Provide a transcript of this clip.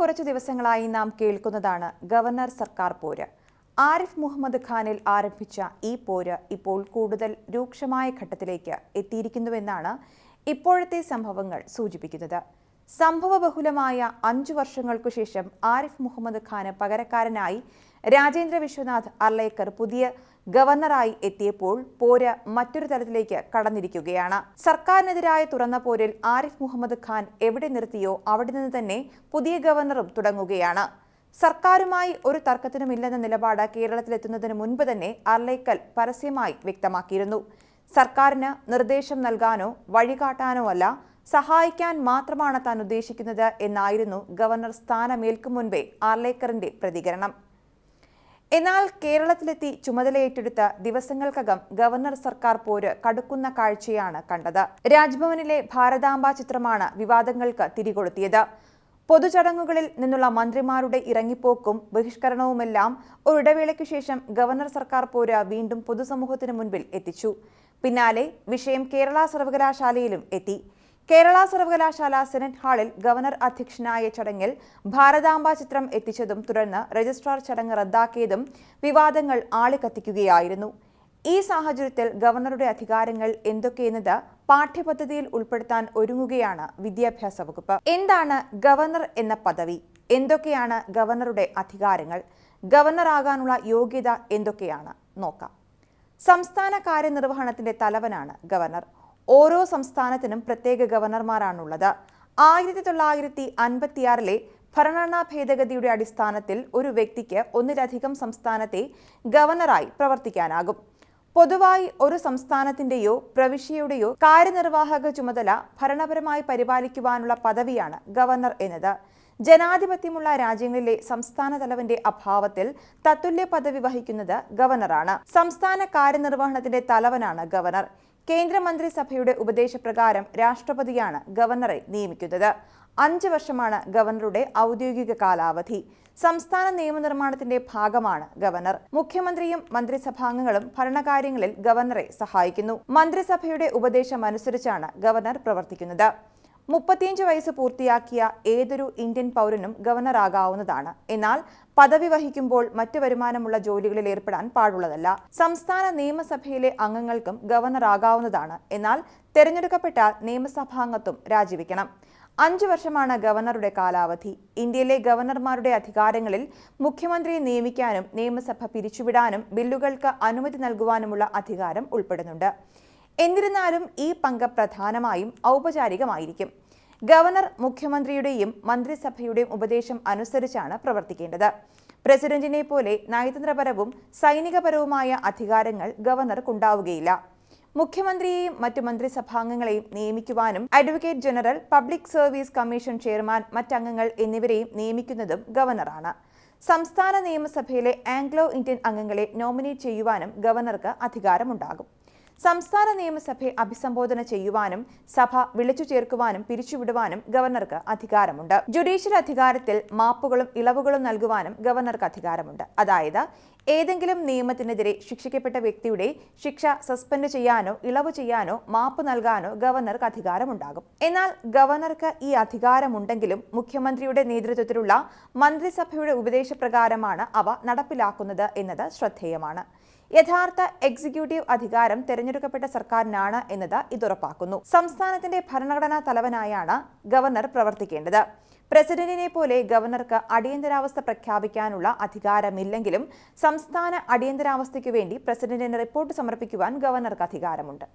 കുറച്ചു ദിവസങ്ങളായി നാം കേൾക്കുന്നതാണ് ഗവർണർ സർക്കാർ പോര്. ആരിഫ് മുഹമ്മദ് ഖാനിൽ ആരംഭിച്ച ഈ പോര് ഇപ്പോൾ കൂടുതൽ രൂക്ഷമായ ഘട്ടത്തിലേക്ക് എത്തിയിരിക്കുന്നുവെന്നാണ് ഇപ്പോഴത്തെ സംഭവങ്ങൾ സൂചിപ്പിക്കുന്നത്. സംഭവബഹുലമായ അഞ്ചു വർഷങ്ങൾക്കു ശേഷം ആരിഫ് മുഹമ്മദ് ഖാന് പകരക്കാരനായി രാജേന്ദ്ര വിശ്വനാഥ് അർലേക്കർ പുതിയ ഗവർണറായി എത്തിയപ്പോൾ പോര് മറ്റൊരു തലത്തിലേക്ക് കടന്നിരിക്കുകയാണ്. സർക്കാരിനെതിരായ തുറന്ന പോരിൽ ആരിഫ് മുഹമ്മദ് ഖാൻ എവിടെ നിർത്തിയോ അവിടെ നിന്ന് തന്നെ പുതിയ ഗവർണറും തുടങ്ങുകയാണ്. സർക്കാരുമായി ഒരു തർക്കത്തിനുമില്ലെന്ന നിലപാട് കേരളത്തിലെത്തുന്നതിന് മുൻപ് തന്നെ അർലേക്കൽ പരസ്യമായി വ്യക്തമാക്കിയിരുന്നു. സർക്കാരിന് നിർദ്ദേശം നൽകാനോ വഴികാട്ടാനോ അല്ല സഹായിക്കാൻ മാത്രമാണ് താൻ ഉദ്ദേശിക്കുന്നത് എന്നായിരുന്നു ഗവർണർ സ്ഥാനമേൽക്കും മുൻപേ ആർലേക്കറിന്റെ പ്രതികരണം. എന്നാൽ കേരളത്തിലെത്തി ചുമതലയേറ്റെടുത്ത ദിവസങ്ങൾക്കകം ഗവർണർ സർക്കാർ പോര് കടുക്കുന്ന കാഴ്ചയാണ് കണ്ടത്. രാജ്ഭവനിലെ ഭാരതാംബ ചിത്രമാണ് വിവാദങ്ങൾക്ക് തിരികൊളുത്തിയത്. പൊതുചടങ്ങുകളിൽ നിന്നുള്ള മന്ത്രിമാരുടെ ഇറങ്ങിപ്പോക്കും ബഹിഷ്കരണവുമെല്ലാം ഒരിടവേളയ്ക്കു ശേഷം ഗവർണർ സർക്കാർ പോര് വീണ്ടും പൊതുസമൂഹത്തിന് മുൻപിൽ എത്തിച്ചു. പിന്നാലെ വിഷയം കേരള സർവകലാശാലയിലും എത്തി. കേരള സർവകലാശാല സെനറ്റ് ഹാളിൽ ഗവർണർ അധ്യക്ഷനായ ചടങ്ങിൽ ഭാരതാംബ ചിത്രം എത്തിച്ചതും തുടർന്ന് രജിസ്ട്രാർ ചടങ്ങ് റദ്ദാക്കിയതും വിവാദങ്ങൾ ആളിക്കത്തിക്കുകയായിരുന്നു. ഈ സാഹചര്യത്തിൽ ഗവർണറുടെ അധികാരങ്ങൾ എന്തൊക്കെയെന്നത് പാഠ്യപദ്ധതിയിൽ ഉൾപ്പെടുത്താൻ ഒരുങ്ങുകയാണ് വിദ്യാഭ്യാസ വകുപ്പ്. എന്താണ് ഗവർണർ എന്ന പദവി? എന്തൊക്കെയാണ് ഗവർണറുടെ അധികാരങ്ങൾ? ഗവർണറാകാനുള്ള യോഗ്യത എന്തൊക്കെയാണ്? നോക്കാം. സംസ്ഥാന കാര്യനിർവഹണത്തിന്റെ തലവനാണ് ഗവർണർ. ഓരോ സംസ്ഥാനത്തിനും പ്രത്യേക ഗവർണർമാരാണുള്ളത്. ആയിരത്തി തൊള്ളായിരത്തി അൻപത്തിയാറിലെ ഭരണഘടനാ ഭേദഗതിയുടെ അടിസ്ഥാനത്തിൽ ഒരു വ്യക്തിക്ക് ഒന്നിലധികം സംസ്ഥാനത്തെ ഗവർണറായി പ്രവർത്തിക്കാനാകും. പൊതുവായി ഒരു സംസ്ഥാനത്തിന്റെയോ പ്രവിശ്യയുടെയോ കാര്യനിർവാഹക ചുമതല ഭരണപരമായി പരിപാലിക്കുവാനുള്ള പദവിയാണ് ഗവർണർ എന്നത്. ജനാധിപത്യമുള്ള രാജ്യങ്ങളിലെ സംസ്ഥാന തലവന്റെ അഭാവത്തിൽ തത്തുല്യ പദവി വഹിക്കുന്നത് ഗവർണറാണ്. സംസ്ഥാന കാര്യനിർവഹണത്തിന്റെ തലവനാണ് ഗവർണർ. കേന്ദ്രമന്ത്രിസഭയുടെ ഉപദേശപ്രകാരം രാഷ്ട്രപതിയാണ് ഗവർണറെ നിയമിക്കുന്നത്. അഞ്ച് വർഷമാണ് ഗവർണറുടെ ഔദ്യോഗിക കാലാവധി. സംസ്ഥാന നിയമനിർമ്മാണത്തിന്റെ ഭാഗമാണ് ഗവർണർ. മുഖ്യമന്ത്രിയും മന്ത്രിസഭാംഗങ്ങളും ഭരണകാര്യങ്ങളിൽ ഗവർണറെ സഹായിക്കുന്നു. മന്ത്രിസഭയുടെ ഉപദേശമനുസരിച്ചാണ് ഗവർണർ പ്രവർത്തിക്കുന്നത്. മുപ്പത്തിയഞ്ച് വയസ്സ് പൂർത്തിയാക്കിയ ഏതൊരു ഇന്ത്യൻ പൗരനും ഗവർണറാകാവുന്നതാണ്. എന്നാൽ പദവി വഹിക്കുമ്പോൾ മറ്റു വരുമാനമുള്ള ജോലികളിൽ ഏർപ്പെടാൻ പാടുള്ളതല്ല. സംസ്ഥാന നിയമസഭയിലെ അംഗങ്ങൾക്കും ഗവർണറാകാവുന്നതാണ്. എന്നാൽ തെരഞ്ഞെടുക്കപ്പെട്ടാൽ നിയമസഭാംഗത്വം രാജിവെക്കണം. അഞ്ചു വർഷമാണ് ഗവർണറുടെ കാലാവധി. ഇന്ത്യയിലെ ഗവർണർമാരുടെ അധികാരങ്ങളിൽ മുഖ്യമന്ത്രിയെ നിയമിക്കാനും നിയമസഭ പിരിച്ചുവിടാനും ബില്ലുകൾക്ക് അനുമതി നൽകുവാനുമുള്ള അധികാരം ഉൾപ്പെടുന്നുണ്ട്. എന്നിരുന്നാലും ഈ പങ്ക് പ്രധാനമായും ഔപചാരികമായിരിക്കും. ഗവർണർ മുഖ്യമന്ത്രിയുടെയും മന്ത്രിസഭയുടെയും ഉപദേശം അനുസരിച്ചാണ് പ്രവർത്തിക്കേണ്ടത്. പ്രസിഡന്റിനെ പോലെ നയതന്ത്രപരവും സൈനികപരവുമായ അധികാരങ്ങൾ ഗവർണർക്കുണ്ടാവുകയില്ല. മുഖ്യമന്ത്രിയെയും മറ്റു മന്ത്രിസഭാംഗങ്ങളെയും നിയമിക്കുവാനും advocate general public service commission chairman മറ്റംഗങ്ങൾ എന്നിവരെയും നിയമിക്കുന്നതും ഗവർണറാണ്. സംസ്ഥാന നിയമസഭയിലെ ആംഗ്ലോ ഇന്ത്യൻ അംഗങ്ങളെ നോമിനേറ്റ് ചെയ്യുവാനും ഗവർണർക്ക് അധികാരമുണ്ടാകും. സംസ്ഥാന നിയമസഭയെ അഭിസംബോധന ചെയ്യുവാനും സഭ വിളിച്ചു ചേർക്കുവാനും പിരിച്ചുവിടുവാനും ഗവർണർക്ക് അധികാരമുണ്ട്. ജുഡീഷ്യൽ അധികാരത്തിൽ മാപ്പുകളും ഇളവുകളും നൽകുവാനും ഗവർണർക്ക് അധികാരമുണ്ട്. അതായത് ഏതെങ്കിലും നിയമത്തിനെതിരെ ശിക്ഷിക്കപ്പെട്ട വ്യക്തിയുടെ ശിക്ഷ സസ്പെൻഡ് ചെയ്യാനോ ഇളവ് ചെയ്യാനോ മാപ്പ് നൽകാനോ ഗവർണർക്ക് അധികാരമുണ്ടാകും. എന്നാൽ ഗവർണർക്ക് ഈ അധികാരമുണ്ടെങ്കിലും മുഖ്യമന്ത്രിയുടെ നേതൃത്വത്തിലുള്ള മന്ത്രിസഭയുടെ ഉപദേശപ്രകാരമാണ് അവ നടപ്പിലാക്കുന്നത് എന്നത് ശ്രദ്ധേയമാണ്. യഥാർത്ഥ എക്സിക്യൂട്ടീവ് അധികാരം തെരഞ്ഞെടുക്കപ്പെട്ട സർക്കാരിനാണ് എന്നത് ഇതുറപ്പാക്കുന്നു. സംസ്ഥാനത്തിന്റെ ഭരണഘടനാ തലവനായാണ് ഗവർണർ പ്രവർത്തിക്കേണ്ടത്. പ്രസിഡന്റിനെ പോലെ ഗവർണർക്ക് അടിയന്തരാവസ്ഥ പ്രഖ്യാപിക്കാനുള്ള അധികാരമില്ലെങ്കിലും സംസ്ഥാന അടിയന്തരാവസ്ഥയ്ക്കു വേണ്ടി പ്രസിഡന്റിന് റിപ്പോർട്ട് സമർപ്പിക്കുവാൻ ഗവർണർക്ക് അധികാരമുണ്ട്.